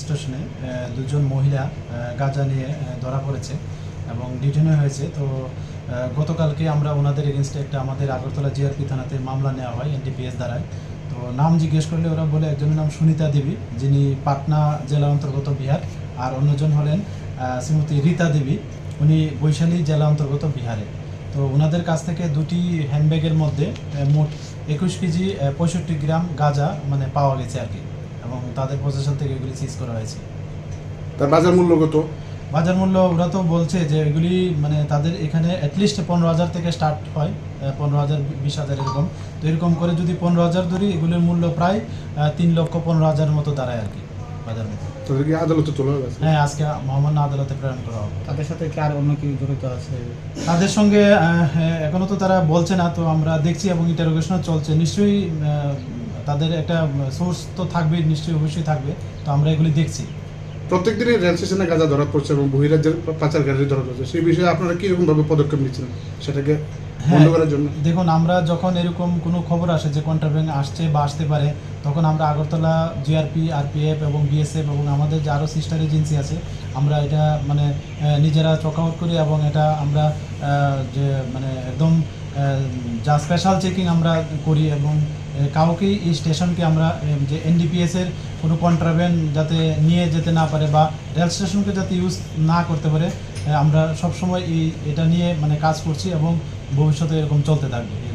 স্টেশনে দুজন মহিলা গাঁজা নিয়ে ধরা পড়েছে এবং ডিটেনও হয়েছে। তো গতকালকে আমরা ওনাদের এগেনস্টে একটা আমাদের আগরতলা জিআরপি থানাতে মামলা নেওয়া হয় এনডিপিএস দ্বারায়। তো, নাম জিজ্ঞেস করলে ওরা বলে একজনের নাম সুনিতা দেবী, যিনি পাটনা জেলা অন্তর্গত বিহার, আর অন্যজন হলেন শ্রীমতী রীতা দেবী, উনি বৈশালী জেলা অন্তর্গত বিহারে। তো, ওনাদের কাছ থেকে দুটি হ্যান্ডব্যাগের মধ্যে মোট একুশ কেজি পঁয়ষট্টি গ্রাম গাঁজা মানে পাওয়া গেছে আর কি। এবং তাদের পজিশন থেকে এগুলি সিজ করা হয়েছে। তার বাজার মূল্য কত? বাজার মূল্য ওরা তো বলছে যে এগুলি মানে তাদের এখানে অ্যাটলিস্ট পনেরো হাজার থেকে স্টার্ট হয় পনেরো হাজার বিশ হাজার এরকম। তো এরকম করে যদি পনেরো হাজার ধরি এগুলির মূল্য প্রায় তিন লক্ষ পনেরো হাজারের মতো দাঁড়ায় আর কি বাজার মূল্য। তাদের আদালতে তোলা হ্যাঁ আজকে মহামান্য আদালতে প্রেরণ করা হবে। তাদের সাথে কি আর অন্য কেউ জড়িত আছে? তাদের সঙ্গে হ্যাঁ, এখনও তো তারা বলছে না তো আমরা দেখছি এবং ইন্টারোগেশনও চলছে। নিশ্চয়ই তাদের একটা সোর্স তো থাকবে নিশ্চয়ই অবশ্যই থাকবে। তো আমরা এগুলি দেখছি। প্রত্যেক দিনই রেল স্টেশনে গাঁজা ধরা পড়ছে এবং বহিরাজ্যের পাচার পাচারকারী ধরা পড়ছে। সেই বিষয়ে আপনারা কীরকম ভাবে পদক্ষেপ নিচ্ছেন সেটাকে বন্ধ করার জন্য? দেখুন আমরা যখন এরকম কোনো খবর আসে যে কন্ট্রাব্যান্ড আসছে বা আসতে পারে তখন আমরা আগরতলা জিআরপি আরপিএফ এবং বিএসএফ এবং আমাদের যে আরও সিস্টার এজেন্সি আছে আমরা এটা মানে নিজেরা চক আউট করি এবং এটা আমরা যে মানে একদম যা স্পেশাল চেকিং আমরা করি এবং কাউকে কাউকেই এই স্টেশনকে আমরা যে এনডিপিএসের কোনো কন্ট্রাভেন যাতে নিয়ে যেতে না পারে বা রেল স্টেশনকে যাতে ইউজ না করতে পারে আমরা সবসময় এই, এটা নিয়ে মানে কাজ করছি এবং ভবিষ্যতে এরকম চলতে থাকবে।